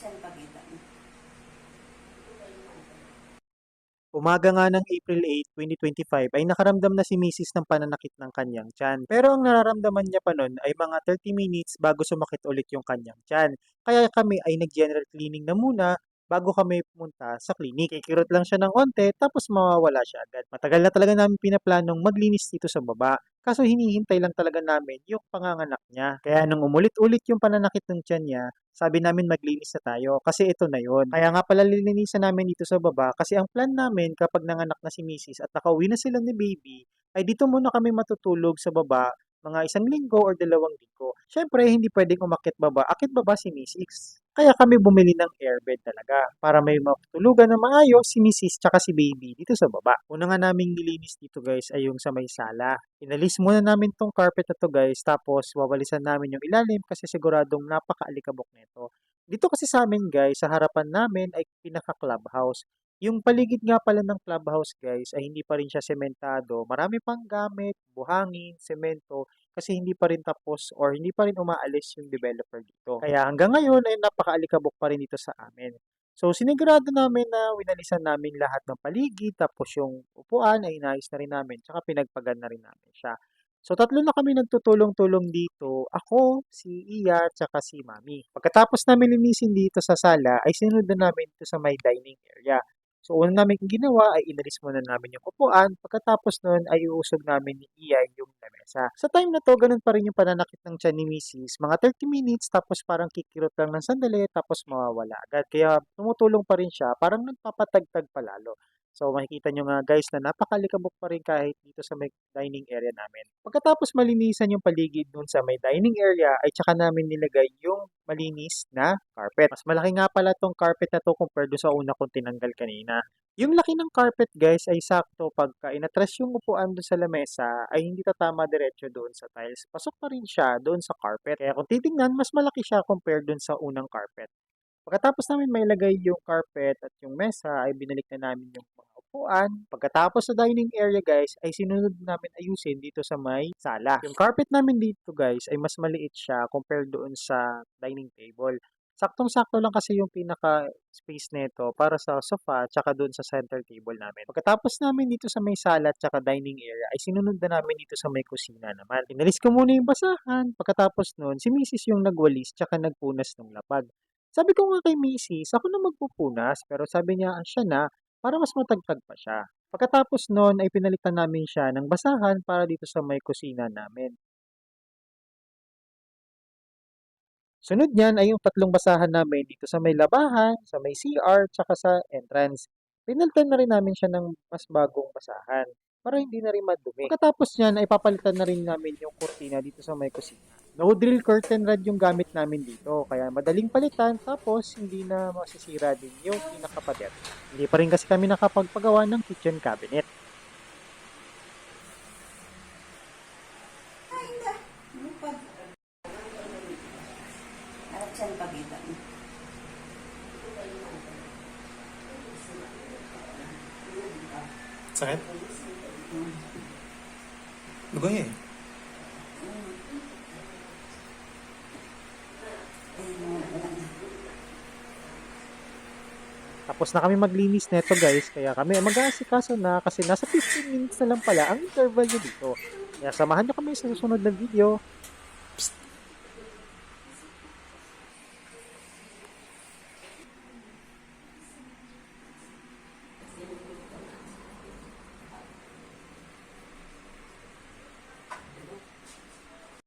Saan pakita mo? Umaga nga ng April 8, 2025 ay nakaramdam na si Mrs. ng pananakit ng kanyang tiyan. Pero ang nararamdaman niya pa nun ay mga 30 minutes bago sumakit ulit yung kanyang tiyan. Kaya kami ay nag-general cleaning na muna bago kami pumunta sa clinic. Kikirot lang siya ng onte tapos mawawala siya agad. Matagal na talaga namin pinaplanong maglinis dito sa baba. Kaso hinihintay lang talaga namin yung panganganak niya. Kaya nung umulit-ulit yung pananakit ng tiyan niya, sabi namin maglinis na tayo kasi ito na yon. Kaya nga pala lilinisan namin dito sa baba kasi ang plan namin kapag nanganak na si Mrs. at nakauwi na sila ni baby ay dito muna kami matutulog sa baba mga isang linggo or dalawang linggo. Siyempre, hindi pwedeng umakit baba. Akit baba si Mrs. Kaya kami bumili ng airbed talaga para may matulugan na maayos si Mrs. tsaka si baby dito sa baba. Una nga naming nilinis dito guys ay yung sa may sala. Inalis muna namin tong carpet na to guys tapos wawalisan namin yung ilalim kasi siguradong napaka-alikabok nito. Dito kasi sa amin guys, sa harapan namin ay pinaka-clubhouse. Yung paligid nga pala ng clubhouse guys ay hindi pa rin siya sementado. Marami pang gamit, buhangin, semento kasi hindi pa rin tapos or hindi pa rin umaalis yung developer dito. Kaya hanggang ngayon ay napaka-alikabok pa rin dito sa amin. So sinigurado namin na winalisan namin lahat ng paligid tapos yung upuan ay inayos na rin namin tsaka pinagpagan na rin namin siya. So tatlo na kami nagtutulong-tulong dito. Ako, si Iya, tsaka si Mami. Pagkatapos namin linisin dito sa sala, ay sinunod na namin dito sa may dining area. So una namin ginawa ay inalis muna namin yung upuan. Pagkatapos nun ay iusog namin ni Iya yung lamesa. Sa time na to, ganun pa rin yung pananakit ng tiyan ni Mrs. Mga 30 minutes tapos parang kikirot lang ng sandali tapos mawawala agad. Kaya tumutulong pa rin siya. Parang nagpapatagtag palalo. So makikita nyo nga guys na napakalikabok pa rin kahit dito sa may dining area namin. Pagkatapos malinisan yung paligid dun sa may dining area ay tsaka namin nilagay yung malinis na carpet. Mas malaki nga pala tong carpet na to compared sa una kong tinanggal kanina. Yung laki ng carpet guys ay sakto pagka inatras yung upuan doon sa lamesa ay hindi tatama diretso doon sa tiles. Pasok pa rin siya doon sa carpet. Kaya kung titingnan, mas malaki siya compared doon sa unang carpet. Pagkatapos namin mailagay yung carpet at yung mesa, ay binalik na namin yung upuan. Pagkatapos sa dining area guys, ay sinunod namin ayusin dito sa may sala. Yung carpet namin dito guys, ay mas maliit siya compared doon sa dining table. Saktong-sakto lang kasi yung pinaka-space nito para sa sofa tsaka doon sa center table namin. Pagkatapos namin dito sa may sala tsaka dining area ay sinunod na namin dito sa may kusina naman. Inalis ko muna yung basahan. Pagkatapos noon, si Mrs. yung nagwalis tsaka nagpunas ng lapag. Sabi ko nga kay Mrs., ako na magpupunas pero sabi niya siya na para mas matagtag pa siya. Pagkatapos noon ay pinalitan namin siya ng basahan para dito sa may kusina namin. Sunod niyan ay yung tatlong basahan namin dito sa may labahan, sa may CR, tsaka sa entrance. Pinalitan na rin namin siya ng mas bagong basahan para hindi na rin madumi. Pagkatapos niyan ay papalitan na rin namin yung kurtina dito sa may kusina. No drill curtain rod yung gamit namin dito, kaya madaling palitan tapos hindi na masisira din yung pinakapader. Hindi pa rin kasi kami nakapagpagawa ng kitchen cabinet. Sakit? Lugay eh. Tapos na kami maglinis neto guys, kaya kami mag-aasikaso na kasi nasa 15 minutes na lang pala ang interval nyo dito. Kaya samahan nyo kami sa susunod na video.